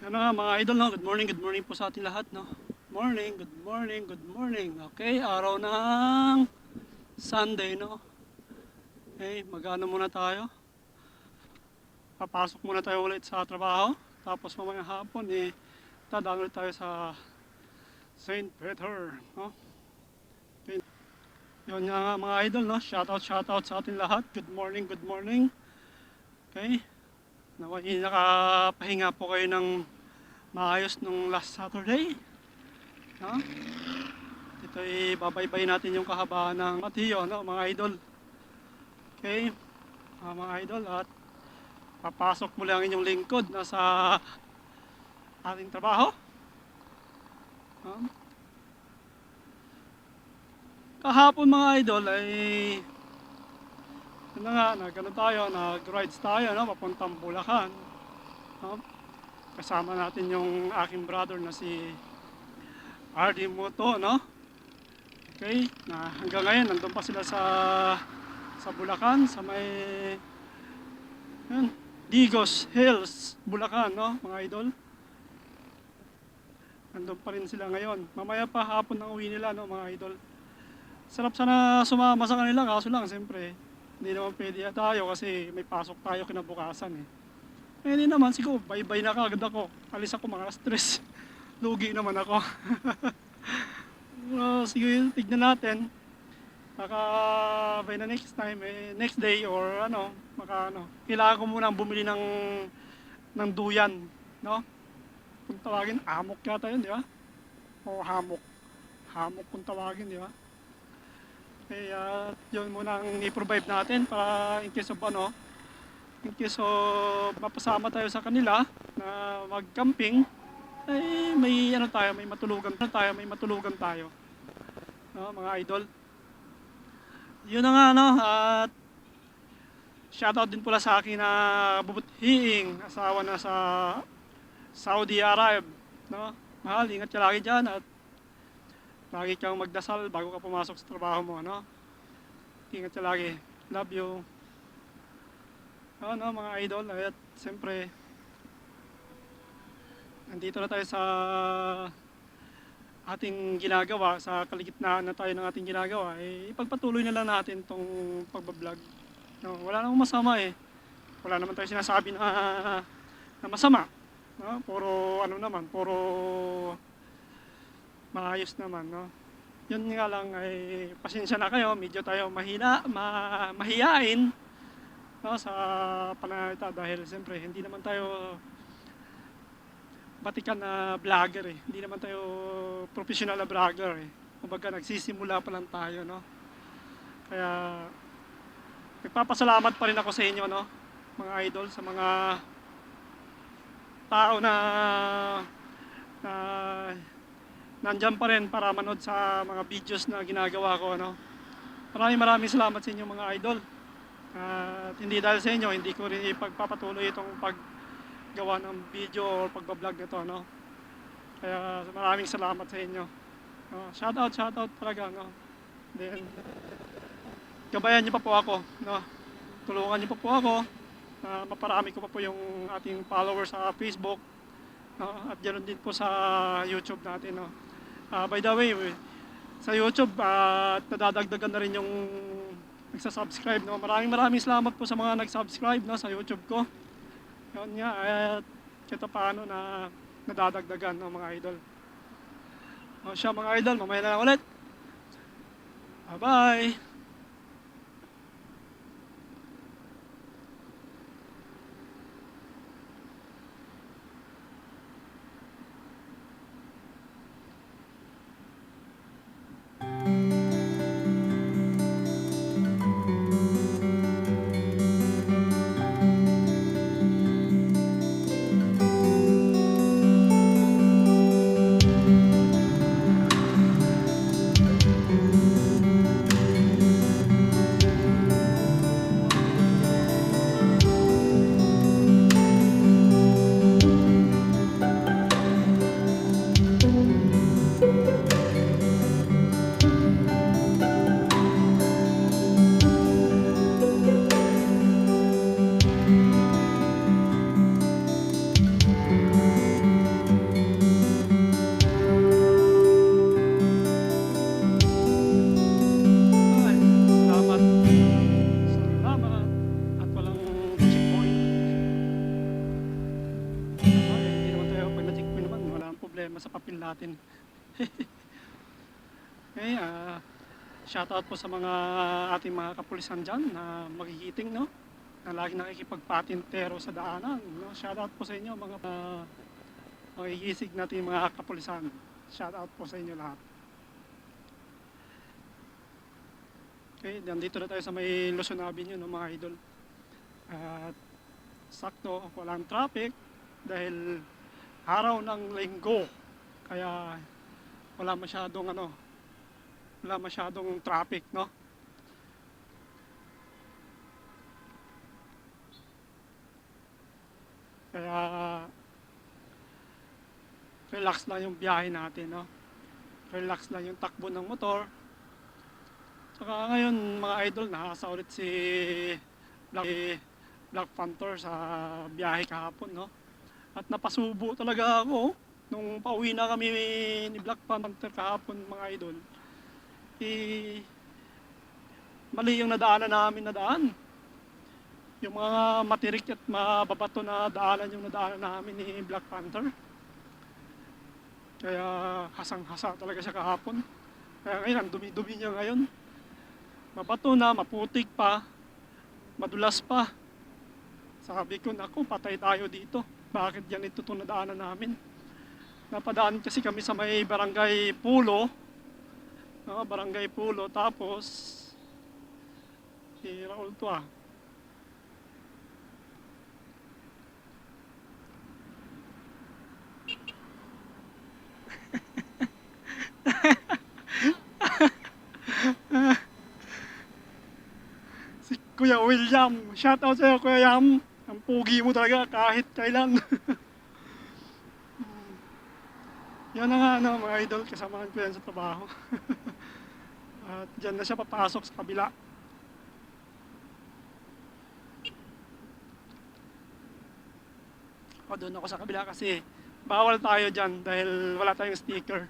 Ano nga mga idol, no? good morning, good morning po sa ating lahat. No? Morning, good morning, good morning. Okay, araw ng Sunday, no? Okay, mag-ano muna tayo. Papasok muna tayo ulit sa trabaho. Tapos mamaya hapon, eh, dadaan ulit tayo sa St. Peter, no? Okay. Yun nga mga idol, no? Shoutout, shoutout sa ating lahat. Good morning, good morning. Okay. Naway nakapahinga po kayo ng maayos nung last Saturday. No? Ito ay babaybay natin yung kahabaan ng Mateo, no, mga idol. Okay, ah, mga idol, at papasok muli ang inyong lingkod na sa ating trabaho. No? Kahapon mga idol ay ano nga, nagano tayo, nag-rides tayo, no, papuntang Bulacan. No? Kasama natin yung aking brother na si RD Moto, no? Okay, na hanggang ngayon nandun pa sila sa sa Bulacan, sa may yun, Digos Hills, Bulacan, no, mga idol. Nandun pa rin sila ngayon. Mamaya pa hapon ang uwi nila, no, mga idol. Sarap sana sumama sa kanila, kaso lang, siyempre, hindi naman pwede tayo kasi may pasok tayo kinabukasan eh. Eh hindi naman, siguro, bye-bye na kagad ako. Alis ako mga stress. Lugi naman ako. uh, sige, tignan natin. Baka by the next time, eh, next day or ano, maka ano, kailangan ko muna bumili ng ng duyan, no? Kung tawagin, amok yata yun, di ba? O hamok. Hamok kung tawagin, di ba? Kaya yun muna ang i-provide natin para in case of ano, in case of mapasama tayo sa kanila na mag-camping, ay may ano tayo, may matulugan ano tayo, may matulugan tayo. No, mga idol. Yun na nga no, at shoutout din pala sa akin na bubuthiing asawa na sa Saudi Arab, no? Mahal, ingat ka lagi dyan at lagi kang magdasal bago ka pumasok sa trabaho mo, no? Ingat ka lagi. Love you. Ano, mga idol, at siyempre, nandito na tayo sa ating ginagawa, sa kaligitnaan na tayo ng ating ginagawa, eh, ipagpatuloy na lang natin tong pagbablog. No, wala namang masama eh. Wala naman tayo sinasabi na, na masama. No? Puro ano naman, puro maayos naman, no? Yun nga lang ay pasensya na kayo, medyo tayo mahina, ma, mahiyain no, sa pananalita dahil siyempre hindi naman tayo batikan na vlogger eh. Hindi naman tayo professional na vlogger eh. Kumbaga nagsisimula pa lang tayo, no? Kaya nagpapasalamat pa rin ako sa inyo, no? Mga idol, sa mga tao na na nandyan pa rin para manood sa mga videos na ginagawa ko. Ano. Maraming maraming salamat sa inyo mga idol. At hindi dahil sa inyo, hindi ko rin ipagpapatuloy itong paggawa ng video or pagbablog nito. No. Kaya maraming salamat sa inyo. No. Shout out, shout out talaga. No. Then, gabayan niyo pa po ako. No. Tulungan niyo pa po ako. na maparami ko pa po yung ating followers sa Facebook. No, at ganoon din po sa YouTube natin. No. Ah, by the way, sa YouTube, at nadadagdagan na rin yung nagsasubscribe. No? Maraming maraming salamat po sa mga nagsubscribe no, sa YouTube ko. Yun nga, at kita paano na nadadagdagan no, mga idol. O siya mga idol, mamaya na lang ulit. Bye-bye! Problema sa papel natin. okay, ah shoutout po sa mga ating mga kapulisan dyan na magigiting, no? Na lagi nakikipagpatintero sa daanan, no? Shoutout po sa inyo mga uh, magigisig natin mga kapulisan. Shoutout po sa inyo lahat. Okay, nandito na tayo sa may Luzon Avenue, no, mga idol. At sakto, walang traffic dahil araw ng linggo. Kaya wala masyadong ano, wala masyadong traffic, no? Kaya relax lang yung biyahe natin, no? Relax lang yung takbo ng motor. Saka ngayon, mga idol, nakasa ulit si Black, Black Panther sa biyahe kahapon, no? At napasubo talaga ako, nung pauwi na kami ni Black Panther kahapon, mga idol. Eh, mali yung nadaanan namin na daan. Yung mga matirik at mababato na daanan yung nadaanan namin ni Black Panther. Kaya hasang-hasa talaga siya kahapon. Kaya ngayon, ang dumi-dumi niya ngayon. Mabato na, maputik pa, madulas pa. Sabi ko, naku, patay tayo dito. Bakit yan ito itong nadaanan namin? Napadaan kasi kami sa may barangay Pulo. No, barangay Pulo. Tapos, si Raul to ah. si Kuya William. Shout out sa'yo, Kuya Yam. Ang pugi mo talaga kahit kailan. yan na nga, ano, mga idol. Kasamahan ko yan sa trabaho. At dyan na siya papasok sa kabila. O, doon ako sa kabila kasi bawal tayo dyan dahil wala tayong sticker.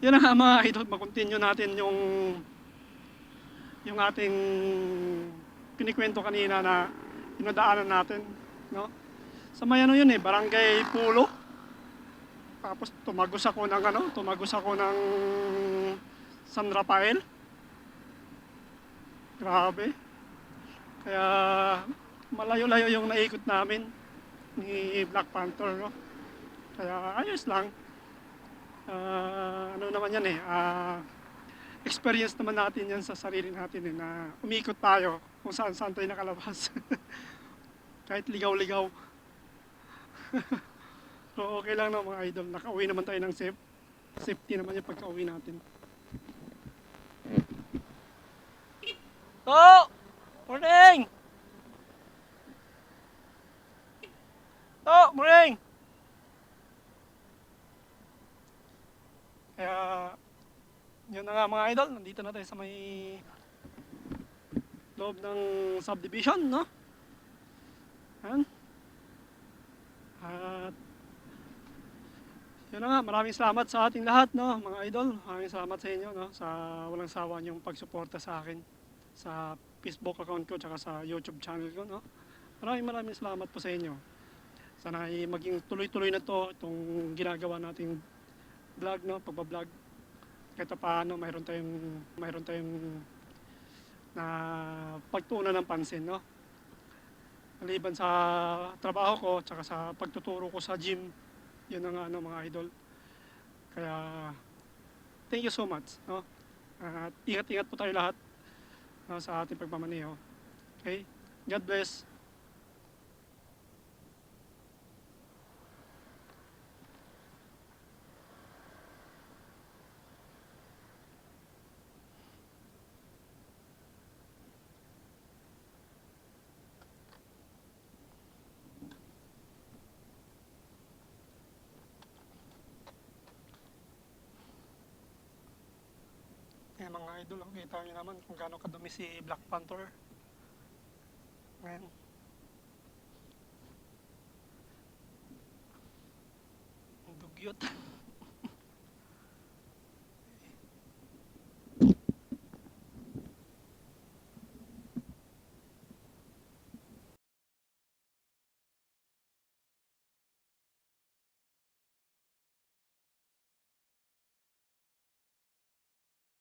Yan na nga mga idol, mag-continue natin yung yung ating kinikwento kanina na inadaanan natin, no? Sa may ano yun eh, Barangay Pulo. Tapos tumagos ako ng ano, tumagos ako ng San Rafael. Grabe. Kaya malayo-layo yung naikot namin ni Black Panther, no? Kaya ayos lang. Ah, ano naman yan eh, ah, experience naman natin yan sa sarili natin eh, na umikot tayo kung saan saan tayo nakalabas. Kahit ligaw-ligaw. so okay lang na mga idol, nakauwi naman tayo ng safe. Safety naman yung pagka-uwi natin. To! Morning! To! Morning! Kaya, nga mga idol, nandito na tayo sa may loob ng subdivision, no? Yan. At, yun na nga, maraming salamat sa ating lahat, no? Mga idol, maraming salamat sa inyo, no? Sa walang sawa niyong pagsuporta sa akin sa Facebook account ko, tsaka sa YouTube channel ko, no? Maraming maraming salamat po sa inyo. Sana ay maging tuloy-tuloy na to itong ginagawa nating vlog, no? Pagbablog. Kahit paano, mayroon tayong, mayroon tayong na pagtuunan ng pansin, no? Maliban sa trabaho ko, tsaka sa pagtuturo ko sa gym, yun ang ano, mga idol. Kaya, thank you so much, no? At ingat-ingat po tayo lahat no, sa ating pagmamaneho. Okay? God bless. Eh mga idol, ang kita nyo naman kung gaano kadumi si Black Panther. Ang dugyot.